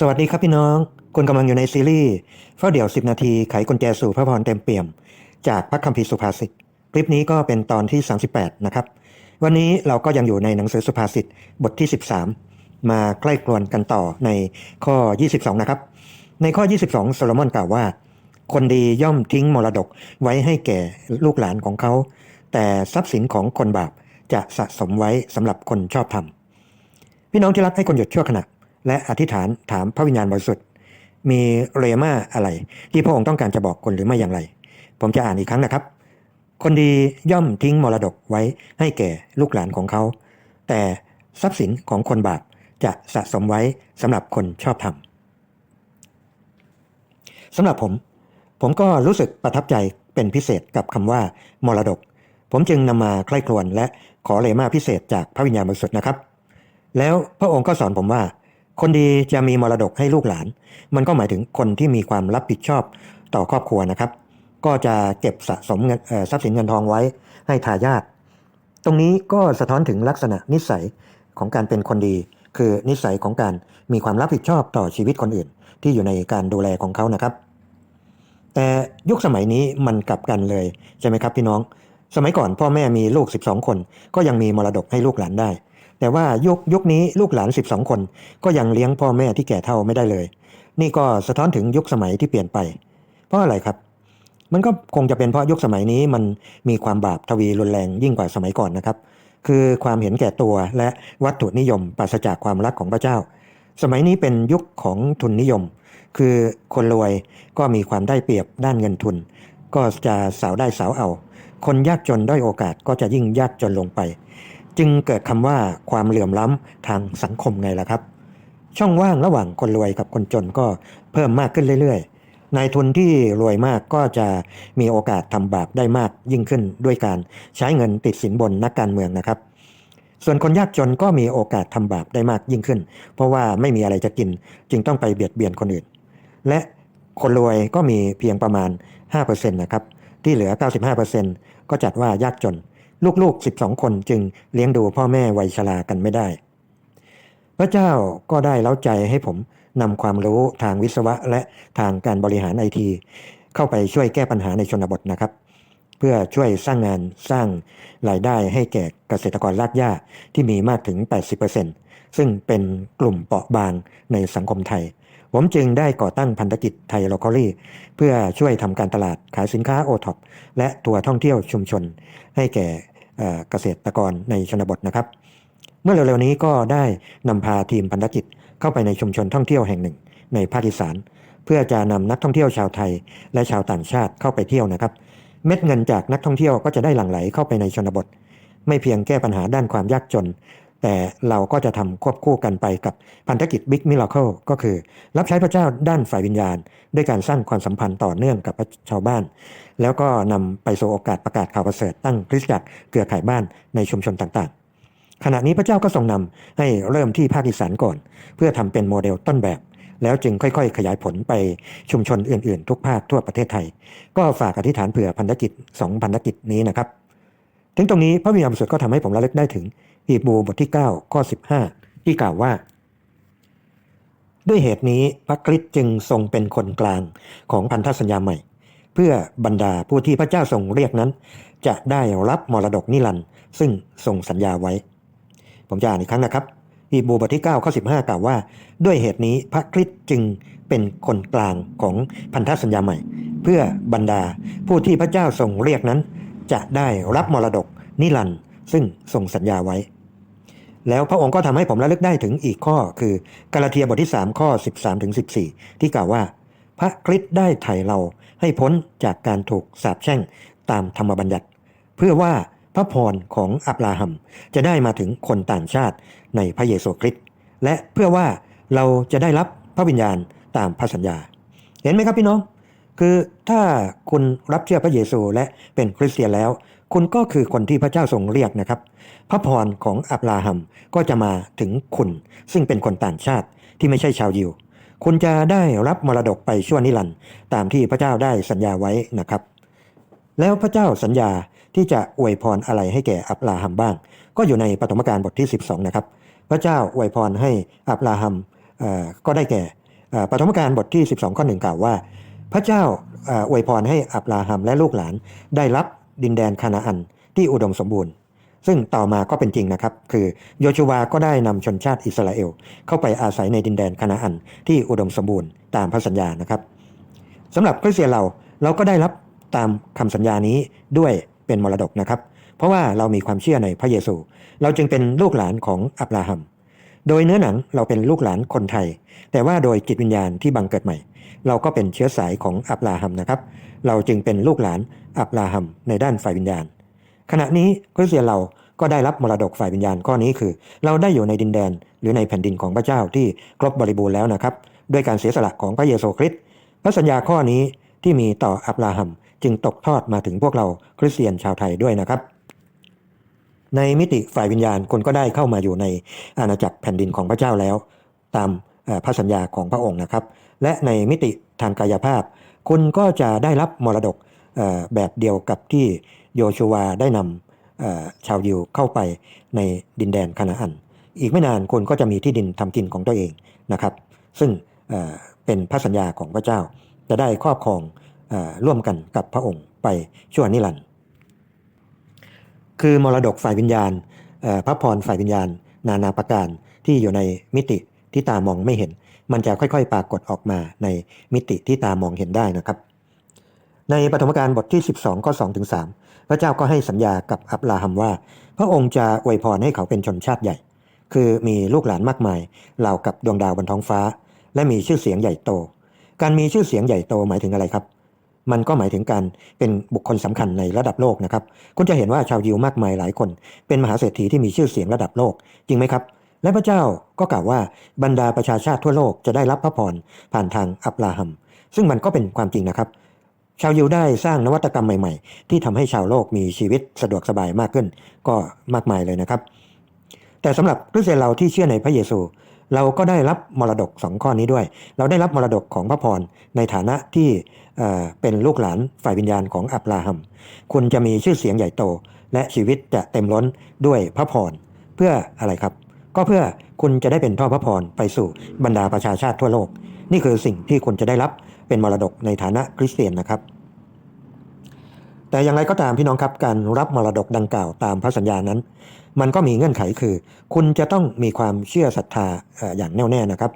สวัสดีครับพี่น้อง คุณกำลังอยู่ในซีรีส์เฝ้าเดี่ยว 10 นาที ไขกุญแจสู่พระพรเต็มเปี่ยม จากพระคัมภีร์สุภาษิต คลิปนี้ก็เป็นตอนที่ 38 นะครับ วันนี้เราก็ยังอยู่ในหนังสือสุภาษิตบทที่ 13 มาใกล้กลวนกันต่อในข้อ 22 นะครับ ในข้อ 22 โซโลมอนกล่าวว่า คนดีย่อมทิ้งมรดกไว้ให้แก่ลูกหลานของเขา แต่ทรัพย์สินของคนบาปจะสะสมไว้สำหรับคนชอบธรรมพี่น้องที่รักให้คนหยุดชั่วขณะ และอธิษฐานถามพระวิญญาณบริสุทธิ์มีเรมาอะไร ที่พระองค์ต้องการจะบอกคนหรือไม่อย่างไร ผมจะอ่านอีกครั้งนะครับ คนดีย่อมทิ้งมรดกไว้ให้แก่ลูกหลานของเขา แต่ทรัพย์สินของคนบาปจะสะสมไว้สำหรับคนชอบธรรมสำหรับผม ผมก็รู้สึกประทับใจเป็นพิเศษกับคำว่ามรดก ผมจึงนำมาใคร่ครวญและขอเลมาพิเศษจากพระวิญญาณบริสุทธิ์นะครับ แล้วพระองค์ก็สอนผมว่า คนดีจะมีมรดกให้ลูกหลาน มันก็หมายถึงคนที่มีความรับผิดชอบต่อครอบครัวนะครับ ก็จะเก็บสะสมเงินทรัพย์สินเงินทองไว้ให้ทายาทตรงนี้ก็สะท้อนถึงลักษณะนิสัยของการเป็นคนดี คือนิสัยของการมีความรับผิดชอบต่อชีวิตคนอื่น ที่อยู่ในการดูแลของเขานะครับ แต่ยุคสมัยนี้มันกลับกันเลยใช่ไหมครับพี่น้อง สมัยก่อนพ่อแม่มีลูก 12 คน ก็ยังมีมรดกให้ลูกหลานได้ แต่ว่ายุคยุคนี้ลูกหลาน 12 คน ก็ยังเลี้ยงพ่อแม่ที่แก่เท่าไม่ได้เลย นี่ก็สะท้อนถึงยุคสมัยที่เปลี่ยนไป เพราะอะไรครับ มันก็คงจะเป็นเพราะยุคสมัยนี้มันมีความบาปทวีรุนแรงยิ่งกว่าสมัยก่อนนะครับ คือความเห็นแก่ตัวและวัตถุนิยมปราศจากความรักของพระเจ้า สมัยนี้เป็นยุคของทุนนิยม คือคนรวยก็มีความได้เปรียบด้านเงินทุน ก็จะสาวได้สาวเอา คนยากจนด้อยโอกาสก็จะยิ่งยากจนลงไป จึงเกิดคำว่าความเหลื่อมล้ำทางสังคมไงล่ะครับ ช่องว่างระหว่างคนรวยกับคนจนก็เพิ่มมากขึ้นเรื่อยๆ นายทุนที่รวยมากก็จะมีโอกาสทำบาปได้มากยิ่งขึ้นด้วยการใช้เงินติดสินบนนักการเมืองนะครับ ส่วนคนยากจนก็มีโอกาสทำบาปได้มากยิ่งขึ้น เพราะว่าไม่มีอะไรจะกินจึงต้องไปเบียดเบียนคนอื่น และคนรวยก็มีเพียงประมาณ5%นะครับที่เหลือ 95%ก็จัดว่ายากจน ลูกๆ 12 คนจึงเลี้ยงดูพ่อแม่วัยชรากันไม่ได้ พระเจ้าก็ได้เล้าใจให้ผมนำความรู้ทางวิศวะและทางการบริหารไอที เข้าไปช่วยแก้ปัญหาในชนบทนะครับ เพื่อช่วยสร้างงานสร้างรายได้ให้แก่เกษตรกรรากหญ้าที่มีมากถึง 80%ซึ่งเป็นกลุ่มเปราะบางในสังคมไทย ผมจึงได้ก่อตั้งพันธกิจไทยโลคอลี่เพื่อช่วยทำการตลาดขายสินค้าโอท็อปและทัวร์ท่องเที่ยวชุมชน ให้แก่เอ่อเกษตรกรในชนบทนะครับ เมื่อเร็วๆนี้ก็ได้นำพาทีมพันธกิจเข้าไปในชุมชนท่องเที่ยวแห่งหนึ่ง ในภาคอีสาน เพื่อจะนำนักท่องเที่ยวชาวไทย และชาวต่างชาติเข้าไปเที่ยวนะครับ เม็ดเงินจากนักท่องเที่ยวก็จะได้หลั่งไหลเข้าไปในชนบท ไม่เพียงแก้ปัญหาด้านความยากจน แต่เราก็จะทำควบคู่กันไปกับพันธกิจ Big Miracle ก็คือ รับใช้พระเจ้าด้านฝ่ายวิญญาณ ด้วยการสร้างความสัมพันธ์ต่อเนื่องกับชาวบ้าน แล้วก็นำไปสู่โอกาสประกาศข่าวประเสริฐตั้งคริสตจักรเครือข่ายบ้านในชุมชนต่างๆ ขณะนี้พระเจ้าก็ทรงนำให้เริ่มที่ภาคอีสานก่อน เพื่อทำเป็นโมเดลต้นแบบ แล้วจึงค่อยๆ ขยายผลไปชุมชนอื่นๆ ทุกภาคทั่วประเทศไทย ก็ฝากอธิษฐานเผื่อพันธกิจสองพันธกิจนี้นะครับถึงตรงนี้พระวิญญาณบริสุทธิ์ก็ทำให้ผมระลึกได้ถึง ฮีบรูบทที่ 9 ข้อ 15 ที่กล่าวว่า ด้วยเหตุนี้พระคริสต์จึงทรงเป็นคนกลางของพันธสัญญาใหม่ เพื่อบรรดาผู้ที่พระเจ้าทรงเรียกนั้น จะได้รับมรดกนิรันดร์ซึ่งทรงสัญญาไว้ ผมจะอ่านอีกครั้งนะครับฮีบรูบทที่ 9 ข้อ 15 กล่าวว่า ด้วยเหตุนี้พระคริสต์จึงเป็นคนกลางของพันธสัญญาใหม่ เพื่อบรรดาผู้ที่พระเจ้าทรงเรียกนั้น จะได้รับมรดกนิรันดร์ซึ่งทรงสัญญาไว้ แล้วพระองค์ก็ทำให้ผมระลึกได้ถึงอีกข้อคือกาลาเทียบทที่ 3 ข้อ 13ถึง14 ที่กล่าวว่า พระคริสต์ได้ไถ่เราให้พ้นจากการถูกสาปแช่งตามธรรมบัญญัติ เพื่อว่าพระพรของอับราฮัมจะได้มาถึงคนต่างชาติในพระเยซูคริสต์และเพื่อว่าเราจะได้รับพระวิญญาณตามพระสัญญา เห็นไหมครับพี่น้อง คือถ้าคุณรับเชื่อพระเยซูและเป็นคริสเตียนแล้ว คุณก็คือคนที่พระเจ้าทรงเรียกนะครับ พระพรของอับราฮัมก็จะมาถึงคุณ ซึ่งเป็นคนต่างชาติที่ไม่ใช่ชาวยิว คุณจะได้รับมรดกไปชั่วนิรันด์ตามที่พระเจ้าได้สัญญาไว้นะครับ แล้วพระเจ้าสัญญาที่จะอวยพรอะไรให้แก่อับราฮัมบ้าง ก็อยู่ในปฐมกาลบทที่ 12 นะครับ พระเจ้าอวยพรให้อับราฮัมก็ได้แก่ปฐมกาลบทที่ 12 ข้อหนึ่งกล่าวว่า พระเจ้าอวยพรให้อับราฮัมและลูกหลานได้รับ ดินแดนคานาอันที่อุดมสมบูรณ์ ซึ่งต่อมาก็เป็นจริงนะครับ คือโยชูวาก็ได้นำชนชาติอิสราเอล เข้าไปอาศัยในดินแดนคานาอันที่อุดมสมบูรณ์ตามพระสัญญานะครับสำหรับคริสเตียนเราเราก็ได้รับตามคำสัญญานี้ด้วยเป็นมรดกนะครับ เพราะว่าเรามีความเชื่อในพระเยซู เราจึงเป็นลูกหลานของอับราฮัมโดยเนื้อหนังเราเป็นลูกหลานคนไทย แต่ว่าโดยจิตวิญญาณที่บังเกิดใหม่ เราก็เป็นเชื้อสายของอับราฮัมนะครับ เราจึงเป็นลูกหลานอับราฮัมในด้านฝ่ายวิญญาณ ขณะนี้คริสเตียนเราก็ได้รับมรดกฝ่ายวิญญาณข้อนี้คือ เราได้อยู่ในดินแดนหรือในแผ่นดินของพระเจ้าที่ครบบริบูรณ์แล้วนะครับ ด้วยการเสียสละของพระเยซูคริสต์พระสัญญาข้อนี้ที่มีต่ออับราฮัมจึงตกทอดมาถึงพวกเราคริสเตียนชาวไทยด้วยนะครับ ในมิติฝ่ายวิญญาณคุณก็ได้เข้ามาอยู่ในอาณาจักรแผ่นดินของพระเจ้าแล้ว ตามพระสัญญาของพระองค์นะครับ และในมิติทางกายภาพ คุณก็จะได้รับมรดกแบบเดียวกับที่โยชูวได้นำชาวยิวเข้าไปในดินแดนคานาอัน อีกไม่นานคุณก็จะมีที่ดินทำกินของตัวเองนะครับ ซึ่งเป็นพระสัญญาของพระเจ้า จะได้ครอบครองร่วมกันกับพระองค์ไปชั่วนิรันดร์คือมรดกฝ่ายวิญญาณพระพรฝ่ายวิญญาณ นานาประการที่อยู่ในมิติที่ตามองไม่เห็น มันจะค่อยๆ ปรากฏออกมาในมิติที่ตามองเห็นได้นะครับ ในปฐมกาลบทที่ 12ข้อ2ถึง3พระเจ้าก็ให้สัญญากับอับราฮัมว่า พระองค์จะอวยพรให้เขาเป็นชนชาติใหญ่ คือมีลูกหลานมากมายเหล่ากับดวงดาวบนท้องฟ้า และมีชื่อเสียงใหญ่โต การมีชื่อเสียงใหญ่โตหมายถึงอะไรครับมันก็หมายถึงการเป็นบุคคลสำคัญในระดับโลกนะครับ คุณจะเห็นว่าชาวยิวมากมายหลายคน เป็นมหาเศรษฐีที่มีชื่อเสียงระดับโลก จริงไหมครับ และพระเจ้าก็กล่าวว่าบรรดาประชาชาติทั่วโลกจะได้รับพระพรผ่านทางอับราฮัม ซึ่งมันก็เป็นความจริงนะครับ ชาวยิวได้สร้างนวัตกรรมใหม่ๆ ที่ทำให้ชาวโลกมีชีวิตสะดวกสบายมากขึ้น ก็มากมายเลยนะครับ แต่สำหรับคริสเตียนเราที่เชื่อในพระเยซู เราก็ได้รับมรดกสองข้อนี้ด้วย เราได้รับมรดกของพระพรในฐานะที่เอ่อเป็นลูกหลานฝ่ายวิญญาณของอับราฮัม คุณจะมีชื่อเสียงใหญ่โต และชีวิตจะเต็มล้นด้วยพระพรเพื่ออะไรครับ ก็เพื่อคุณจะได้เป็นท่อพระพรไปสู่บรรดาประชาชาติทั่วโลก นี่คือสิ่งที่คุณจะได้รับเป็นมรดกในฐานะคริสเตียนนะครับ แต่อย่างไรก็ตามพี่น้องครับการรับมรดกดังกล่าวตามพระสัญญานั้น มันก็มีเงื่อนไขคือ คุณจะต้องมีความเชื่อศรัทธาอย่างแน่วแน่นะครับ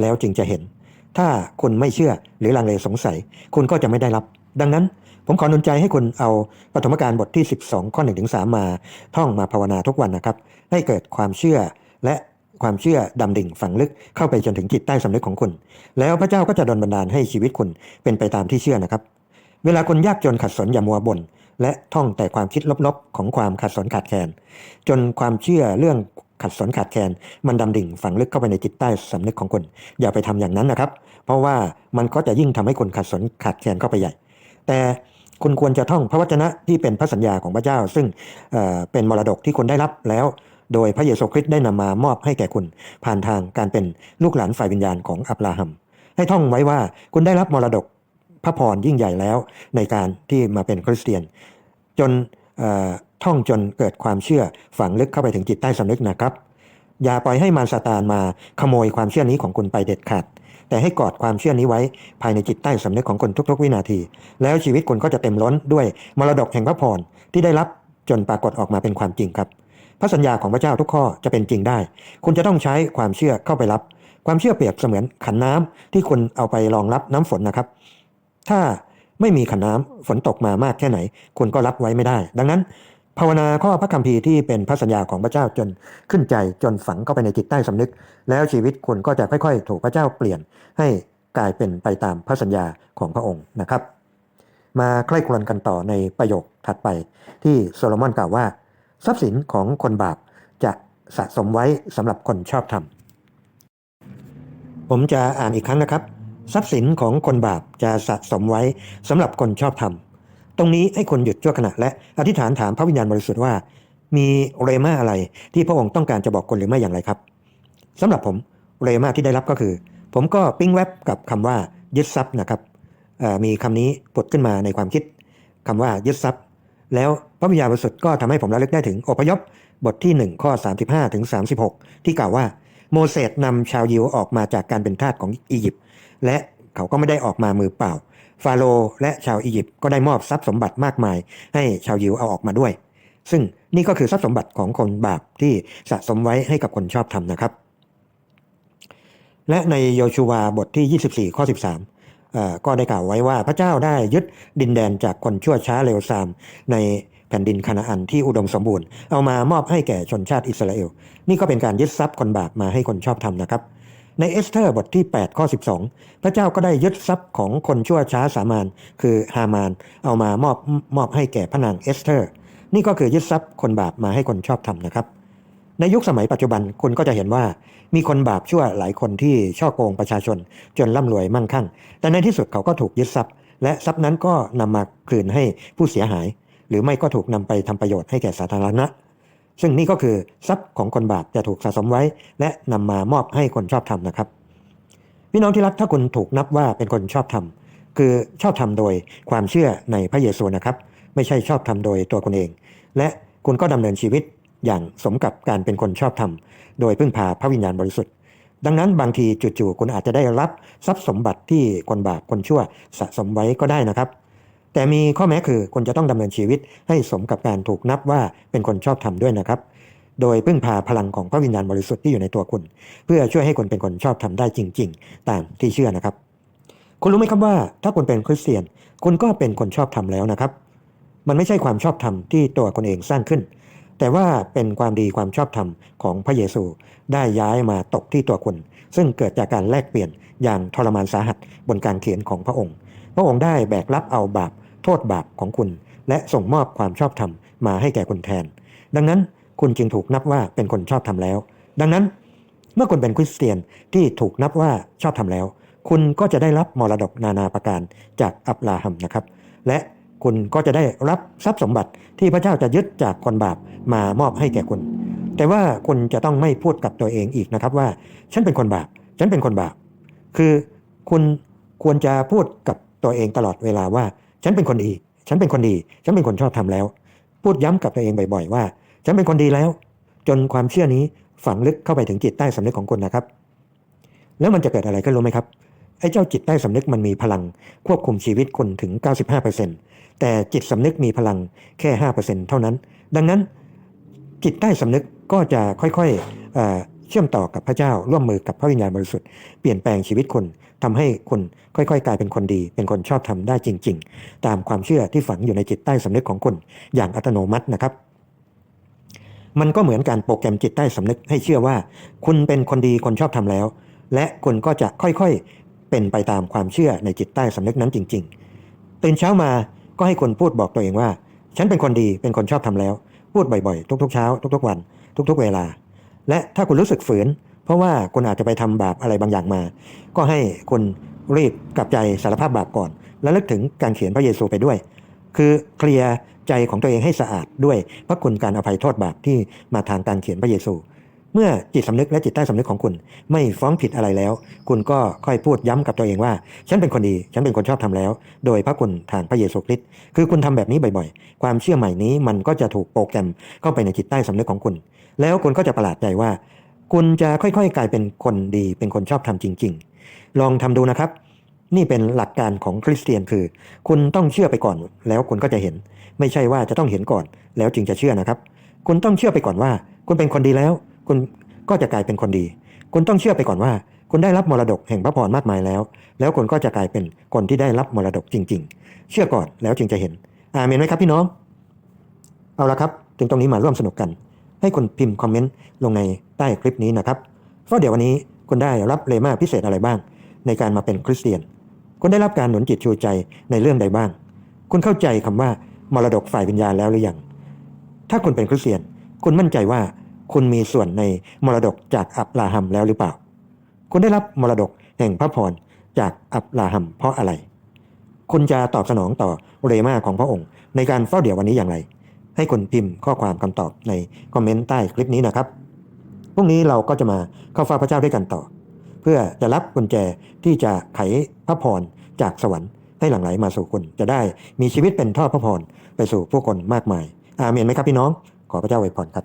แล้วจึงจะเห็น ถ้าคุณไม่เชื่อหรือลังเลสงสัย คุณก็จะไม่ได้รับ ดังนั้นผมขอนุนใจให้คุณเอาปฐมกาลบทที่ 12 ข้อ1ถึง3มา ท่องมาภาวนาทุกวันนะครับ ให้เกิดความเชื่อ และความเชื่อดำดิ่งฝังลึกเข้าไปจนถึงจิตใต้สำนึกของคุณ แล้วพระเจ้าก็จะดลบันดาลให้ชีวิตคุณเป็นไปตามที่เชื่อนะครับ เวลาคนยากจนขัดสนอย่ามัวบ่นและท่องแต่ความคิดลบๆ ของความขัดสนขาดแคลนจนความเชื่อเรื่องขัดสนขาดแคลนมันดำดิ่งฝังลึกเข้าไปในจิตใต้สำนึกของคุณ อย่าไปทำอย่างนั้นนะครับ เพราะว่ามันก็จะยิ่งทำให้คุณขัดสนขาดแคลนเข้าไปใหญ่ แต่คุณควรจะท่องพระวจนะที่เป็นพระสัญญาของพระเจ้า ซึ่งเเป็นมรดกที่คุณได้รับแล้ว โดยพระเยซูคริสต์ได้นำมามอบให้แก่คุณ ผ่านทางการเป็นลูกหลานฝ่ายวิญญาณของอับราฮัม ให้ท่องไว้ว่าคุณได้รับมรดกพระพรยิ่งใหญ่แล้วในการที่มาเป็นคริสเตียน จนท่องจนเกิดความเชื่อฝังลึกเข้าไปถึงจิตใต้สำนึกนะครับ อย่าปล่อยให้มารซาตานมาขโมยความเชื่อนี้ของคุณไปเด็ดขาดแต่ให้กอดความเชื่อนี้ไว้ภายในจิตใต้สำนึกของคุณทุกๆ วินาที แล้วชีวิตคุณก็จะเต็มล้นด้วยมรดกแห่งพระพรที่ได้รับจนปรากฏออกมาเป็นความจริงครับ พระสัญญาของพระเจ้าทุกข้อจะเป็นจริงได้ คุณจะต้องใช้ความเชื่อเข้าไปรับ ความเชื่อเปรียบเสมือนขันน้ำที่คุณเอาไปรองรับน้ำฝนนะครับ ถ้าไม่มีขันน้ำฝนตกมามากแค่ไหน คุณก็รับไว้ไม่ได้ ดังนั้น ภาวนาข้อพระคัมภีร์ที่เป็นพระสัญญาของพระเจ้าจนขึ้นใจจนฝังเข้าไปในจิตใต้สำนึก แล้วชีวิตคุณก็จะค่อยๆ ถูกพระเจ้าเปลี่ยนให้กลายเป็นไปตามพระสัญญาของพระองค์นะครับ มาใกล้ครวนกันต่อในประโยคถัดไปที่โซโลมอนกล่าวว่า ทรัพย์สินของคนบาปจะสะสมไว้สำหรับคนชอบธรรม ผมจะอ่านอีกครั้งนะครับ ทรัพย์สินของคนบาปจะสะสมไว้สำหรับคนชอบธรรม ตรงนี้ให้คนหยุดชั่วขณะและอธิษฐานถามพระวิญญาณบริสุทธิ์ว่า มีเรมาอะไรที่พระองค์ต้องการจะบอกคนหรือไม่อย่างไรครับสำหรับผมเรมาที่ได้รับก็คือ ผมก็ปิ้งแวบกับคำว่ายึดทรัพย์นะครับมีคำนี้ผุดขึ้นมาในความคิดคำว่ายึดทรัพย์ แล้วพระวิญญาณบริสุทธิ์ก็ทำให้ผมระลึกได้ถึงอพยพบทที่ 1 ข้อ 35ถึง36 ที่กล่าวว่าโมเสสนำชาวยิวออกมาจากการเป็นทาสของอียิปต์และเขาก็ไม่ได้ออกมามือเปล่า ฟาโรห์และชาวอียิปต์ก็ได้มอบทรัพย์สมบัติมากมาย ให้ชาวยิวเอาออกมาด้วย ซึ่งนี่ก็คือทรัพย์สมบัติของคนบาปที่สะสมไว้ให้กับคนชอบธรรมนะครับ และในโยชูวาบทที่ 24 ข้อ 13 ก็ได้กล่าวไว้ว่าพระเจ้าได้ยึดดินแดนจากคนชั่วช้าเร็วซามในแผ่นดินคานาอันที่อุดมสมบูรณ์ เอามามอบให้แก่ชนชาติอิสราเอล นี่ก็เป็นการยึดทรัพย์คนบาปมาให้คนชอบธรรมนะครับ ในเอสเธอร์บทที่ 8 ข้อ 12 พระเจ้าก็ได้ยึดทรัพย์ของคนชั่วช้าสามานคือฮามาน เอามามอบมอบให้แก่พระนางเอสเธอร์ นี่ก็คือยึดทรัพย์คนบาปมาให้คนชอบธรรมนะครับ ในยุคสมัยปัจจุบันคุณก็จะเห็นว่ามีคนบาปชั่วหลายคนที่ช่อโกงประชาชน จนร่ำรวยมั่งคั่ง แต่ในที่สุดเขาก็ถูกยึดทรัพย์ และทรัพย์นั้นก็นำมาคืนให้ผู้เสียหาย หรือไม่ก็ถูกนำไปทำประโยชน์ให้แก่สาธารณะ ซึ่งนี่ก็คือทรัพย์ของคนบาปจะถูกสะสมไว้ และนำมามอบให้คนชอบธรรมนะครับพี่น้องที่รักถ้าคุณถูกนับว่าเป็นคนชอบธรรมคือชอบธรรมโดยความเชื่อในพระเยซูนะครับ ไม่ใช่ชอบธรรมโดยตัวคุณเอง และคุณก็ดำเนินชีวิต อย่างสมกับการเป็นคนชอบธรรม โดยพึ่งพาพระวิญญาณบริสุทธิ์ ดังนั้นบางทีจู่ๆคุณอาจจะได้รับทรัพย์สมบัติที่คนบาปคนชั่วสะสมไว้ก็ได้นะครับ แต่มีข้อแม้คือคุณจะต้องดำเนินชีวิตให้สมกับการถูกนับว่าเป็นคนชอบธรรมด้วยนะครับ โดยพึ่งพาพลังของพระวิญญาณบริสุทธิ์ที่อยู่ในตัวคุณ เพื่อช่วยให้คุณเป็นคนชอบธรรมได้จริง ๆ ตามที่เชื่อนะครับ คุณรู้ไหมครับว่า ถ้าคุณเป็นคริสเตียน คุณก็เป็นคนชอบธรรมแล้วนะครับ มันไม่ใช่ความชอบธรรมที่ตัวคนเองสร้างขึ้น แต่ว่าเป็นความดีความชอบธรรมของพระเยซูได้ย้ายมาตกที่ตัวคุณซึ่งเกิดจากการแลกเปลี่ยนอย่างทรมานสาหัสบนการเขียนของพระองค์ พระองค์ได้แบกรับเอาบาปโทษบาปของคุณ และส่งมอบความชอบธรรมมาให้แก่คุณแทน ดังนั้นคุณจึงถูกนับว่าเป็นคนชอบธรรมแล้ว ดังนั้นเมื่อคุณเป็นคริสเตียนที่ถูกนับว่าชอบธรรมแล้ว คุณก็จะได้รับมรดกนานาประการจากอับราฮัมนะครับ และ คุณก็จะได้รับทรัพย์สมบัติที่พระเจ้าจะยึดจากคนบาปมามอบให้แก่คุณ แต่ว่าคุณจะต้องไม่พูดกับตัวเองอีกนะครับว่า ฉันเป็นคนบาป ฉันเป็นคนบาป คือคุณควรจะพูดกับตัวเองตลอดเวลาว่า ฉันเป็นคนดี ฉันเป็นคนดี ฉันเป็นคนชอบทำแล้ว พูดย้ำกับตัวเองบ่อย ๆ ว่า ฉันเป็นคนดีแล้ว จนความเชื่อนี้ฝังลึกเข้าไปถึงจิตใต้สำนึกของคุณนะครับ แล้วมันจะเกิดอะไรขึ้นรู้ไหมครับไอ้เจ้าจิตใต้สำนึกมันมีพลังควบคุมชีวิตคุณถึง 95% แต่จิตสำนึกมีพลังแค่ 5%เท่านั้น ดังนั้นจิตใต้สำนึกก็จะค่อยๆเอเชื่อมต่อกับพระเจ้าร่วมมือกับพระวิญญาณบริสุทธิ์เปลี่ยนแปลงชีวิตคุณทำให้คุณค่อยๆ กลายเป็นคนดี เป็นคนชอบทำได้จริง ๆ ตามความเชื่อที่ฝังอยู่ในจิตใต้สำนึกของคุณอย่างอัตโนมัตินะครับ มันก็เหมือนการโปรแกรมจิตใต้สำนึกให้เชื่อว่า คุณเป็นคนดีคนชอบทำแล้ว และคุณก็จะค่อยๆเป็นไปตามความเชื่อในจิตใต้สำนึกนั้นจริง ๆ ตื่นเช้ามา ก็ให้คุณพูดบอกตัวเองว่า ฉันเป็นคนดีเป็นคนชอบทำแล้ว พูดบ่อยๆ ทุกๆเช้า ทุกๆวัน ทุกๆเวลา และถ้าคุณรู้สึกฝืน เพราะว่าคุณอาจจะไปทำบาปอะไรบางอย่างมา ก็ให้คุณรีบกลับใจสารภาพบาปก่อน และลึกถึงการเขียนพระเยซูไปด้วย คือเคลียร์ใจของตัวเองให้สะอาดด้วยพระคุณการอภัยโทษบาปที่มาทางการเขียนพระเยซู เมื่อจิตสำนึกและจิตใต้สำนึกของคุณ ไม่ฟ้องผิดอะไรแล้ว คุณก็ค่อยพูดย้ำกับตัวเองว่า ฉันเป็นคนดี ฉันเป็นคนชอบทำแล้ว โดยพระคุณทางพระเยซูคริสต์คือคุณทำแบบนี้บ่อยๆ ความเชื่อใหม่นี้มันก็จะถูกโปรแกรมเข้าไปในจิตใต้สำนึกของคุณ แล้วคุณก็จะประหลาดใจว่า คุณจะค่อยๆ กลายเป็นคนดี เป็นคนชอบทำจริง ๆ ลองทำดูนะครับ นี่เป็นหลักการของคริสเตียนคือ คุณต้องเชื่อไปก่อน แล้วคุณก็จะเห็น ไม่ใช่ว่าจะต้องเห็นก่อน แล้วจึงจะเชื่อนะครับ คุณต้องเชื่อไปก่อนว่า คุณเป็นคนดีแล้ว คุณก็จะกลายเป็นคนดี คุณต้องเชื่อไปก่อนว่า คุณได้รับมรดกแห่งพระพรมากมายแล้ว แล้วคุณก็จะกลายเป็นคนที่ได้รับมรดกจริง ๆ เชื่อก่อนแล้วจึงจะเห็น อาเมนไหมครับพี่น้อง เอาละครับ ถึงตรงนี้มาร่วมสนุกกัน ให้คุณพิมพ์คอมเมนต์ลงในใต้คลิปนี้นะครับเพราะเดี๋ยววันนี้คุณได้รับเลมาพิเศษอะไรบ้าง ในการมาเป็นคริสเตียน คุณได้รับการหนุนจิตชูใจในเรื่องใดบ้าง คุณเข้าใจคำว่ามรดกฝ่ายวิญญาณแล้วหรือยัง ถ้าคุณเป็นคริสเตียน คุณมั่นใจว่า คุณมีส่วนในมรดกจากอับราฮัมแล้วหรือเปล่า คุณได้รับมรดกแห่งพระพรจากอับราฮัมเพราะอะไร คุณจะตอบสนองต่อเรมาของพระองค์ ในการเฝ้าเดี่ยววันนี้อย่างไร ให้คุณพิมพ์ข้อความคำตอบในคอมเมนต์ใต้คลิปนี้นะครับพรุ่งนี้เราก็จะมาเข้าเฝ้าพระเจ้าด้วยกันต่อ เพื่อจะรับกุญแจที่จะไขพระพรจากสวรรค์ให้หลั่งไหลมาสู่คุณจะได้มีชีวิตเป็นท่อพระพรไปสู่ผู้คนมากมาย อาเมนไหมครับพี่น้อง ขอพระเจ้าอวยพรครับ